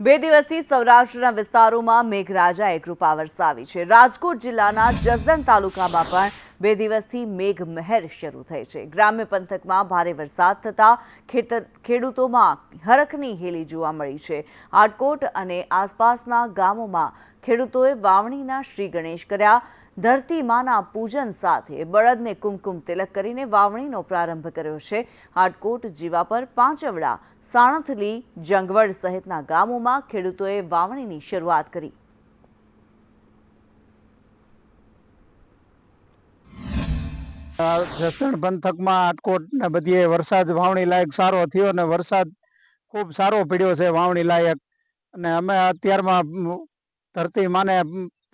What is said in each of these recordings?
બે દિવસથી સૌરાષ્ટ્રના વિસ્તારોમાં મેઘરાજાએ કૃપા વરસાવી છે. રાજકોટ જિલ્લાના જસદણ તાલુકામાં પણ બે દિવસથી મેઘમહેર શરૂ થઈ છે. ગ્રામ્ય પંથકમાં ભારે વરસાદ થતાં ખેતર ખેડૂતોમાં હરખની હેલી જોવા મળી છે. આટકોટ અને આસપાસના ગામોમાં ખેડૂતોએ વાવણીના શ્રી ગણેશ કર્યા. ધરતી માના પૂજન સાથે બળદને કુમકુમ તિલક કરીને વાવણીનો પ્રારંભ કર્યો છે. હાટકોટ જીવાપર પાંચવડા, સાણથલી, જંગવડ સહિતના ગામોમાં ખેડૂતોએ વાવણીની શરૂઆત કરી. જસદણ પંથકમાં આટકોટ ને બધીએ વરસાદ વાવણી લાયક સારો થયો અને વરસાદ ખૂબ સારો પડ્યો છે વાવણી લાયક. અને અમે અત્યારમાં ધરતી માને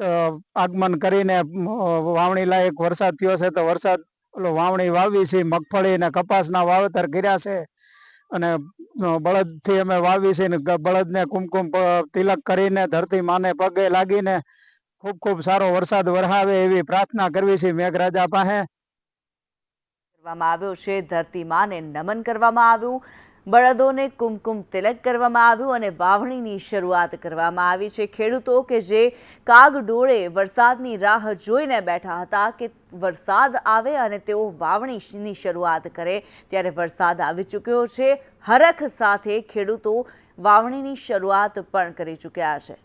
આગમન કરીને વાવણી લાયક વરસાદ થયો છે, તો વરસાદ, ઓલો વાવણી વાવી છે, મગફળી ને કપાસના વાવેતર કર્યા છે. અને બળદથી અમે વાવી છે ને બળદને કુમકુમ તિલક કરીને ધરતી માને પગે લાગીને ખૂબ ખૂબ સારો વરસાદ વરસાવે એવી પ્રાર્થના કરવી છે મેઘરાજા પાસે. કરવામાં આવ્યો છે, ધરતી માને નમન કરવામાં આવ્યું. બળદોને કુમકુમ તિલક કરવામાં આવ્યું અને વાવણીની શરૂઆત કરવામાં આવી છે. ખેડૂતો કે જે કાગડોળે વરસાદની રાહ જોઈને બેઠા હતા કે વરસાદ આવે અને તેઓ વાવણીની શરૂઆત કરે ત્યારે વરસાદ આવી ચૂક્યો છે. હરખ સાથે ખેડૂતો વાવણીની શરૂઆત પણ કરી ચૂક્યા છે.